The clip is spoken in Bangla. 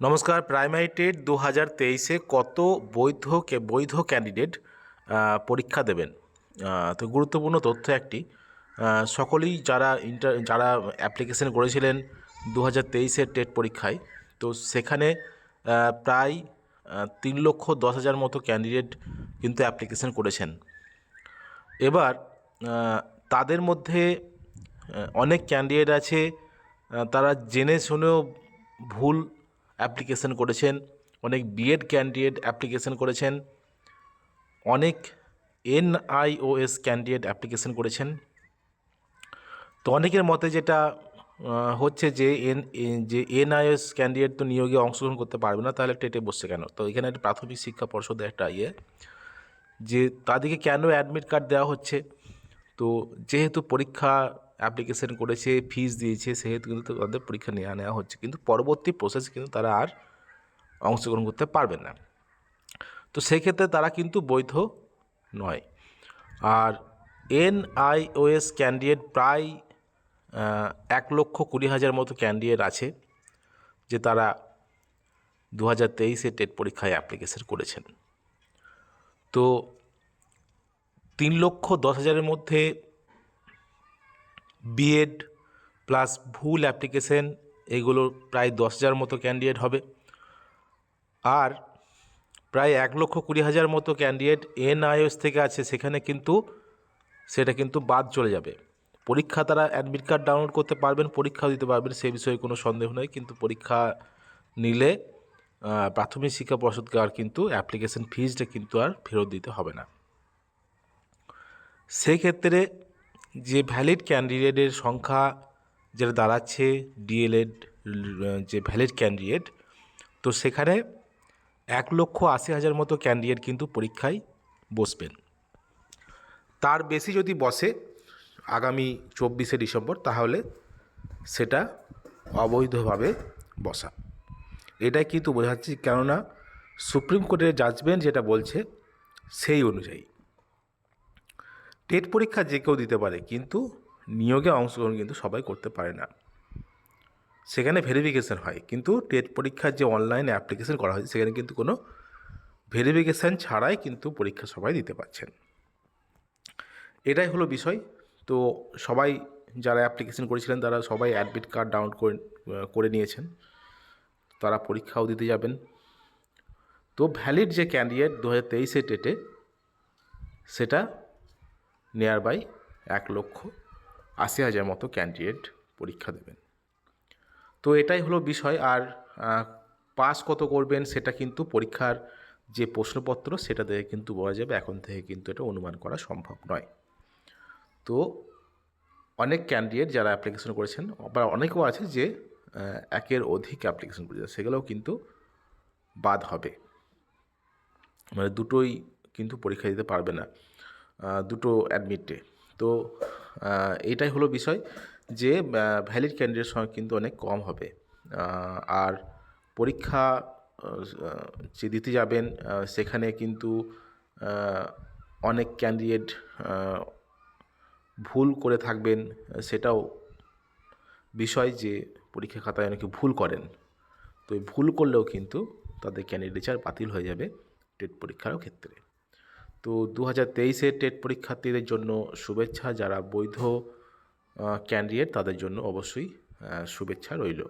নমস্কার, প্রাইমারি টেট দু হাজার তেইশে কত বৈধ বৈধ ক্যান্ডিডেট পরীক্ষা দেবেন? তো গুরুত্বপূর্ণ তথ্য একটি। সকলেই যারা ইন্টার, যারা অ্যাপ্লিকেশন করেছিলেন দু হাজার তেইশের টেট পরীক্ষায়, তো সেখানে প্রায় তিন লক্ষ দশ হাজার মতো ক্যান্ডিডেট কিন্তু অ্যাপ্লিকেশন করেছেন। এবার তাদের মধ্যে অনেক ক্যান্ডিডেট আছে তারা জেনে শুনেও ভুল অ্যাপ্লিকেশন করেছেন, অনেক বিএড ক্যান্ডিডেট অ্যাপ্লিকেশন করেছেন, অনেক এনআইওএস ক্যান্ডিডেট অ্যাপ্লিকেশন করেছেন। তো অনেকের মতে যেটা হচ্ছে যে এন যে এনআইএস ক্যান্ডিডেট তো নিয়োগে অংশগ্রহণ করতে পারবে না, তাহলে টেটে বসছে কেন? তো এখানে একটা প্রাথমিক শিক্ষা পর্ষদের একটা ইয়ে যে তাদেরকে কেন অ্যাডমিট কার্ড দেওয়া হচ্ছে? তো যেহেতু পরীক্ষা অ্যাপ্লিকেশন করেছে ফিস দিয়েছে, সেহেতু কিন্তু তাদের পরীক্ষা নেওয়া নেওয়া হচ্ছে। কিন্তু পরবর্তী প্রসেস কিন্তু তারা আর অংশগ্রহণ করতে পারবেন না। তো সেক্ষেত্রে তারা কিন্তু বৈধ নয়। আর এনআইওএস ক্যান্ডিডেট প্রায় এক লক্ষ কুড়ি হাজার মতো ক্যান্ডিডেট আছে, যে তারা দু হাজার তেইশে টেট পরীক্ষায় অ্যাপ্লিকেশন করেছেন। তো তিন লক্ষ দশ হাজারের মধ্যে বিএড প্লাস ভুল অ্যাপ্লিকেশন এগুলো প্রায় দশ হাজার মতো ক্যান্ডিডেট হবে। আর প্রায় এক লক্ষ কুড়ি হাজার মতো ক্যান্ডিডেট এনআইএস থেকে আছে, সেখানে কিন্তু সেটা কিন্তু বাদ চলে যাবে। পরীক্ষা তারা অ্যাডমিট কার্ড ডাউনলোড করতে পারবেন, পরীক্ষাও দিতে পারবেন, সে বিষয়ে কোনো সন্দেহ নেই, কিন্তু পরীক্ষা নিলে প্রাথমিক শিক্ষা পর্ষদকে আর কিন্তু অ্যাপ্লিকেশন ফিজটা কিন্তু আর ফেরত দিতে হবে না। সেক্ষেত্রে যে ভ্যালিড ক্যান্ডিডেটের সংখ্যা যেটা দাঁড়াচ্ছে ডিএলএড যে ভ্যালিড ক্যান্ডিডেট তো সেখানে এক লক্ষ আশি হাজার মতো ক্যান্ডিডেট কিন্তু পরীক্ষায় বসবেন। তার বেশি যদি বসে আগামী চব্বিশে ডিসেম্বর, তাহলে সেটা অবৈধভাবে বসা। এটাই কিন্তু বোঝাচ্ছি, কেননা সুপ্রিম কোর্টের জাজমেন্ট যেটা বলছে, সেই অনুযায়ী। টেট পরীক্ষা যে কেউ দিতে পারে, কিন্তু নিয়োগে অংশগ্রহণ কিন্তু সবাই করতে পারে না। সেখানে ভেরিফিকেশান হয়, কিন্তু টেট পরীক্ষার যে অনলাইন অ্যাপ্লিকেশন করা হয়েছে, সেখানে কিন্তু কোনো ভেরিফিকেশান ছাড়াই কিন্তু পরীক্ষা সবাই দিতে পারছেন। এটাই হলো বিষয়। তো সবাই যারা অ্যাপ্লিকেশান করেছিলেন, তারা সবাই অ্যাডমিট কার্ড ডাউনলোড করে করে নিয়েছেন। তারা পরীক্ষাও দিতে যাবেন। তো ভ্যালিড যে ক্যান্ডিডেট দু হাজার তেইশে টেটে, সেটা নিয়ার বাই এক লক্ষ আশি হাজার মতো ক্যান্ডিডেট পরীক্ষা দেবেন। তো এটাই হলো বিষয় আর পাস কত করবেন সেটা কিন্তু পরীক্ষার যে প্রশ্নপত্র সেটা দেখে কিন্তু বলা যাবে এখন থেকে কিন্তু এটা অনুমান করা সম্ভব নয়। তো অনেক ক্যান্ডিডেট যারা অ্যাপ্লিকেশন করেছেন, আবার অনেকেও আছে যে একের অধিক অ্যাপ্লিকেশন করেছে, সেগুলোও কিন্তু বাদ হবে। মানে দুটোই কিন্তু পরীক্ষা দিতে পারবে না। দুটো অ্যাডমিটে তো এটাই হলো বিষয় যে ভ্যালিড ক্যান্ডিডেট সংখ্যা কিন্তু অনেক কম হবে। আর পরীক্ষা যে দিতে যাবেন সেখানে কিন্তু অনেক ক্যান্ডিডেট ভুল করে থাকবেন, সেটাও বিষয় যে পরীক্ষা খাতায় অনেকে ভুল করেন। তো ভুল করলেও কিন্তু তাদের ক্যান্ডিডেচার বাতিল হয়ে যাবে টেট পরীক্ষার ক্ষেত্রে। তো দু হাজার তেইশের টেট পরীক্ষার্থীদের জন্য শুভেচ্ছা, যারা বৈধ ক্যান্ডিডেট তাদের জন্য অবশ্যই শুভেচ্ছা রইল।